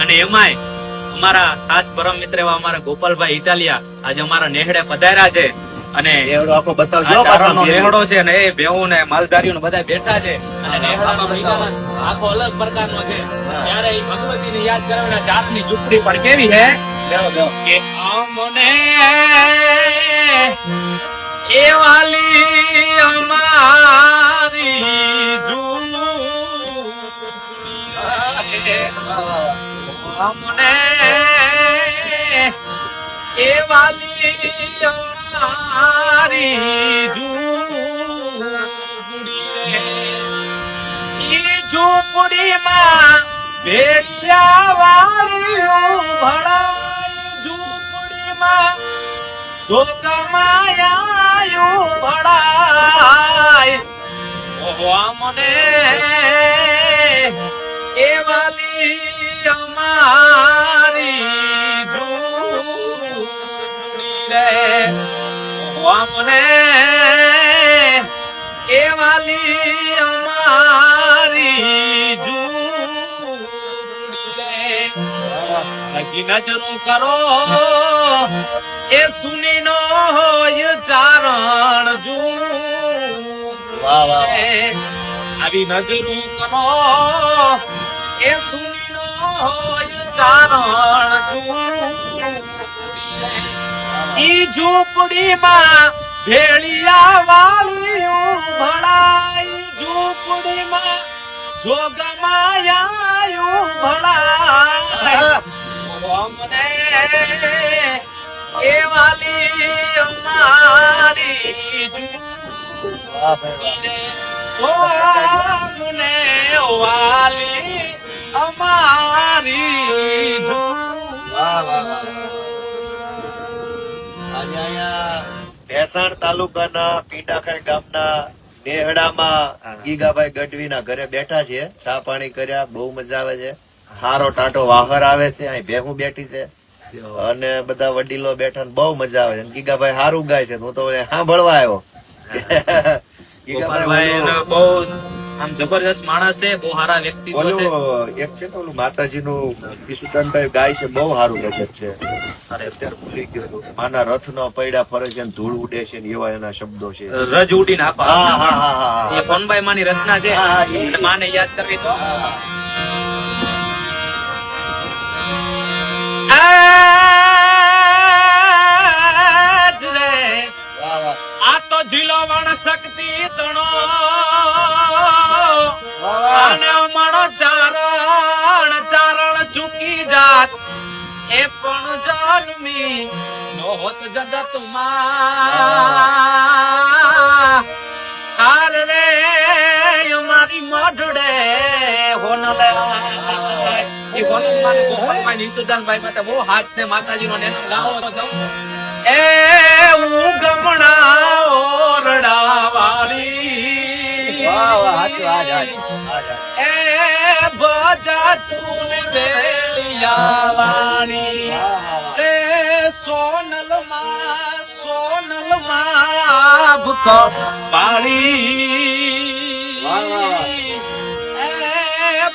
અને એમાંય અમારા ખાસ પરમ મિત્ર એવા અમારા ગોપાલભાઈ ઇટાલિયા આજે અમારા નેહડે પધાર્યા છે. અને એવડો આખો બતાવજો પાછા નેહડો છે ને એ ભેહું ને માલધારીઓ ને બધા બેઠા છે. અને નેહડાનો આખો અલગ પ્રકારનો છે. ત્યારે એ ભગવતીને યાદ કરવાના જાતની ઝૂંપડી પણ કેવી છે. કે અમને એ અમને એ વાલી ઝૂંપડીમાં ભેડિયા વાળીઓ ભળાય ઝૂંપડીમાં. શોકમાયાયો ભળાય મને એ અમારી હજી નજરો કરો. એ સુની નો હોય ચારણ જૂ. આવી નજરો કરો. એ સુની નો હોય ચારણ જૂ ઈ ઝૂંપડીમાં ભેળિયા વાળીયું ભળાય ઝૂંપડીમાં જોગમાયાયું ભળાય. અમને એ વાલી ઓ અમને વાલી અમારી વાહ, ભેસાણ તાલુકાના પીંડાખાઈ ગામના નેહડામાં ગીગાભાઈ ગઢવીના ઘરે બેઠા છે. ચા પાણી કર્યા બહુ મજા આવે છે. હારો ટાટો વાહર આવે છે અહીં ભેહું બેઠી છે. અને બધા વડીલો બેઠા ને બહુ મજા આવે છે. ગીગાભાઈ હારું ગાય છે. હું તો સાંભળવા આવ્યો. ગીગાભાઈ બહુ આમ જબરજસ્ત માણસ છે બહુ સારા વ્યક્તિ એક છે ને ઓલું માતાજીનું ઈસુદાનભાઈ ગાય છે બહુ સારું ભજન છે. અત્યારે ભૂલી ગયો માના રથ નો પૈડા ફરે છે ધૂળ ઉડે છે એવા એના શબ્દો છે. રજ ઉડી નાખો હા હા હા હા એ કોનભાઈ માની રચના છે. માને યાદ કરવી તો. આ તો ઝીલવણ શક્તિ જન્મી નહોત જગતમાં હાર રે મારી મઢડે હોનલે એ હોનલમાન ગોપાલભાઈ ની ઈસુદાનભાઈ માટે બહુ હાથ છે માતાજીનો ને એનો તો એ હું ગમણા ઓરડા વાળી વાહ, વાહ. હાચું, હાચ, હાચ. હાચ, હાચ. એ બજા તું ને બેલિયા વાણી વાહ, વાહ, વાહ. રે સોનલમાં સોનલમાં ભૂકો પાણી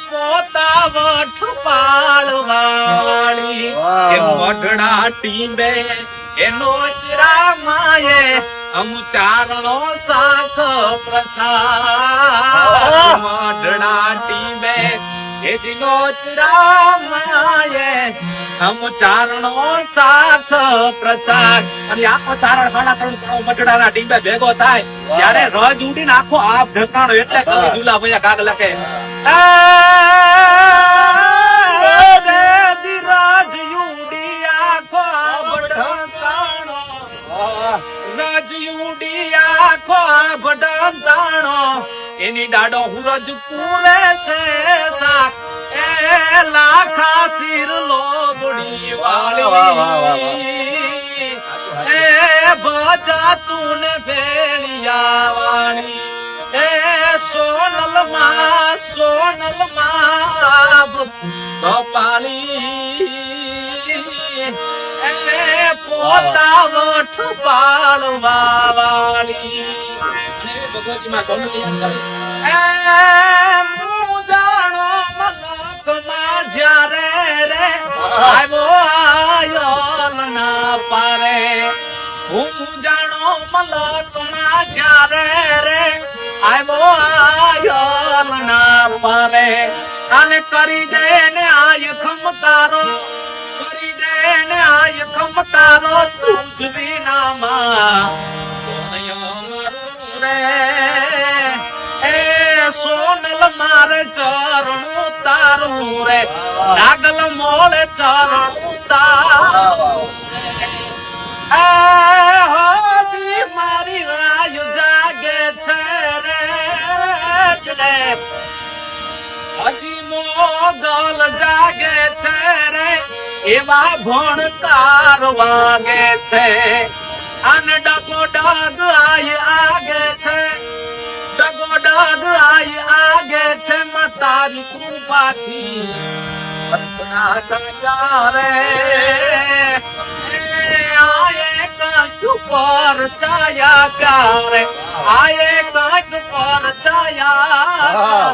પોતા વઠ પાળવાળી એ. મઢડા ટીંબે એનો રામાએ અમ ચારણો સાથ પ્રસાદ. મઢડા ટીંબે એ જીનો રામાએ અમ ચારણો સાખ અને આખો ચારણ ત્રણ ભેગો થાય. ત્યારે રજ ઉડીને આખો આપ ઢકાણો એટલે કવિ દુલા ભૈયા કાગ લખે. એની ડાડો હુરજ પૂરે છે એ લાખા શિર લોબડી એ બજા તું ને ભેળિયા વાણી એ સોનલમાં સોનલમાં કપાલી પોતા વઠ પાળવા વાળી અને ભગવતી માં સોનલ આવ્યો આયો ના પારે. હું જાણો મલક ના જ્યારે રે. આવ્યો આયોલ ના પારે. અને કરી દે ને આય ખમતારો. કરી દે ને આય ખમ તારો તું જ વિનામાં. રે. એ સોનલ મારે ચરણું તારું રે. નાગલ મોળે એ હોજી મારી રાય જાગે છે રે હજી મોગલ જાગે છે રે એવા ભણકાર વાગે છે અને ડગો ડગ આય આગે છે ડગો ડગ આય આગે છે મતારી કૃપાથી પર છાયા કરે આયે કંઈક પર છાયા.